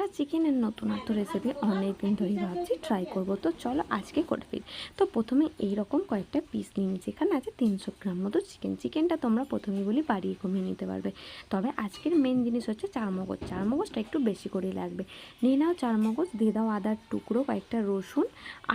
একটা চিকেনের নতুনত্ব রেসিপি অনেক দিন ধরেই ভাবছি ট্রাই করব। তো চলো আজকে করে ফেলি। তো প্রথমে এই রকম কয়েকটা পিস নিয়ে নিচ্ছি। এখানে আছে তিনশো গ্রাম মতো চিকেন চিকেনটা তোমরা প্রথমে বলি বাড়িয়ে কমিয়ে নিতে পারবে। তবে আজকের মেন জিনিস হচ্ছে চারমগজ। চারমগজটা একটু বেশি করে লাগবে। নিয়ে নাও চারমগজ, দিয়ে দাও আদার টুকরো, কয়েকটা রসুন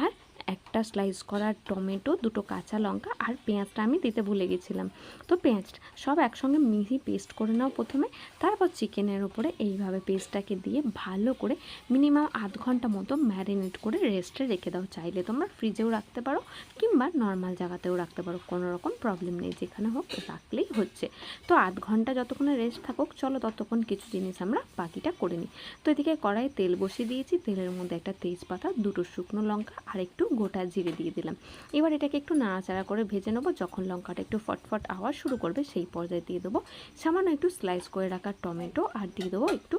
আর একটা স্লাইস করা টমেটো, দুটো কাঁচা লঙ্কা আর পেঁয়াজটা আমি দিতে ভুলে গেছিলাম। তো পেঁয়াজটা সব একসঙ্গে মিহি পেস্ট করে নাও প্রথমে, তারপর চিকেনের উপরে এইভাবে পেস্টটাকে দিয়ে ভালো করে মিনিমাম আধ ঘণ্টা মতো ম্যারিনেট করে রেস্টে রেখে দাও। চাইলে তোমরা ফ্রিজেও রাখতে পারো কিংবা নর্মাল জায়গাতেও রাখতে পারো, কোনো রকম প্রবলেম নেই, যেখানে হোক রাখলেই হচ্ছে। তো আধ ঘণ্টা যতক্ষণে রেস্ট থাকুক, চলো ততক্ষণ কিছু জিনিস আমরা বাকিটা করে নিই। তো এদিকে কড়াই তেল বসিয়ে দিয়েছি, তেলের মধ্যে একটা তেজপাতা, দুটো শুকনো লঙ্কা আর একটু গোটা জিরে দিয়ে দিলাম। এবার এটাকে একটু নাড়াচাড়া করে ভেজে নেব। যখন লঙ্কাটা একটু ফটফট আওয়াজ শুরু করবে সেই পর্যায়ে দিয়ে দেবো সামান্য একটু স্লাইস করে রাখা টমেটো আর দিয়ে দেবো একটু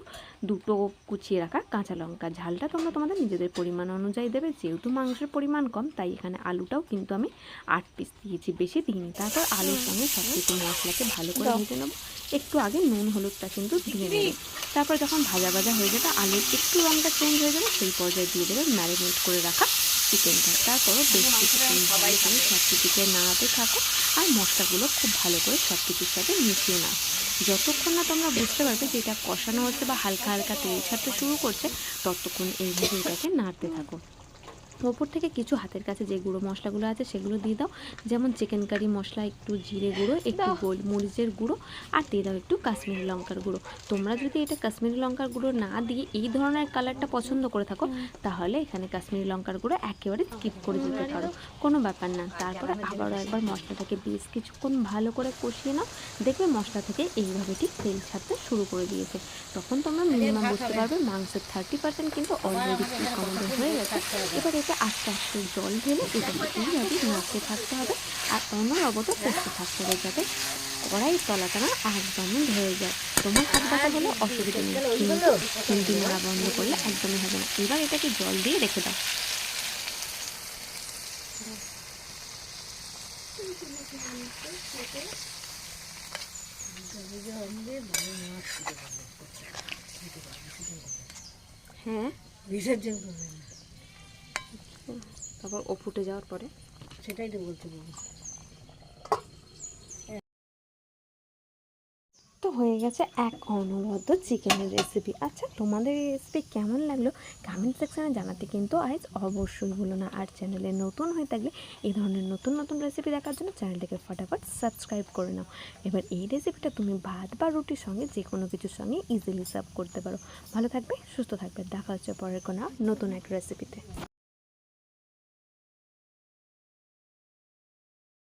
দুটো কুচিয়ে রাখা কাঁচা লঙ্কা। ঝালটা তোমরা তোমাদের নিজেদের পরিমাণ অনুযায়ী দেবে। যেহেতু মাংসের পরিমাণ কম তাই এখানে আলুটাও কিন্তু আমি আট পিস দিয়েছি। বেশি দিইনি। তারপর আলুর সঙ্গে সব কিছু মশলাকে ভালো করে ভেজে নেব। একটু আগে নুন হলুদটা কিন্তু দিয়ে দেবে তারপর যখন ভাজা ভাজা হয়ে যাবে আলুর একটু রঙটা চেঞ্জ হয়ে যাবে সেই পর্যায়ে দিয়ে দেবে ম্যারিনেট করে রাখা চিকেনটা তারপর বেশ কিছুক্ষণ ভালো করে সব কিছুকে নাড়াতে থাকো, আর মশলাগুলো খুব ভালো করে সব কিছুর সাথে মিশিয়ে নাও। যতক্ষণ না তোমরা বুঝতে পারবে যে এটা কষানো হচ্ছে বা হালকা হালকা তেল ছাড়তে শুরু করছে, ততক্ষণ এইভাবে এটাকে নাড়তে থাকো। ওপর থেকে কিছু হাতের কাছে যে গুঁড়ো মশলাগুলো আছে সেগুলো দিয়ে দাও। যেমন চিকেন কারি মশলা একটু জিরে গুঁড়ো একটু গোলমরিচের গুঁড়ো আর দিয়ে দাও একটু কাশ্মীরি লঙ্কার গুঁড়ো। তোমরা যদি এটা কাশ্মীরি লঙ্কার গুঁড়ো না দিয়ে এই ধরনের কালারটা পছন্দ করে থাকো তাহলে এখানে কাশ্মীরি লঙ্কার গুঁড়ো একেবারে স্কিপ করে দিতে পারো। কোনো ব্যাপার না। তারপরে আবারও একবার মশলাটাকে বেশ কিছুক্ষণ ভালো করে কষিয়ে নাও। দেখবে মশলা থেকে এইভাবে ঠিক তেল ছাড়তে শুরু করে দিয়েছে। তখন তোমরা মিনিমাম বুঝতে পারবে মাংসের থার্টি পার্সেন্ট কিন্তু অলরেডি আমাদের হয়ে গেছে। এবার এটা আস্তে আস্তে জল ঢেলে এটাকে নাড়তে থাকতে হবে আর অনবরত করতে থাকতে হবে যাতে কড়াই তলাটা না একদমই ধরে যায়। তোমার হাত বাটা হলে অসুবিধা নেই, কিন্তু হিন্দি মারা বন্ধ করলে একদমই হবে না। এবার এটাকে জল দিয়ে রেখে দাও। হ্যাঁ? বিসর্জন করবেন তারপর ও ফুটে যাওয়ার পরে সেটাই তো বলতে তো হয়ে গেছে এক অনবদ্য চিকেনের রেসিপি আচ্ছা তোমাদের এই রেসিপি কেমন লাগল? কমেন্ট সেকশানে জানাতে কিন্তু আজ অবশ্যই ভুলো না। আর চ্যানেলে নতুন হয়ে থাকলে এই ধরনের নতুন নতুন রেসিপি দেখার জন্য চ্যানেলটাকে ফটাফট সাবস্ক্রাইব করে নাও। এবার এই রেসিপিটা তুমি ভাত বা রুটির সঙ্গে যে কোনো কিছুর সঙ্গে ইজিলি সার্ভ করতে পারো। ভালো থাকবে সুস্থ থাকবে। দেখা হচ্ছে পরের কোনো নতুন এক রেসিপিতে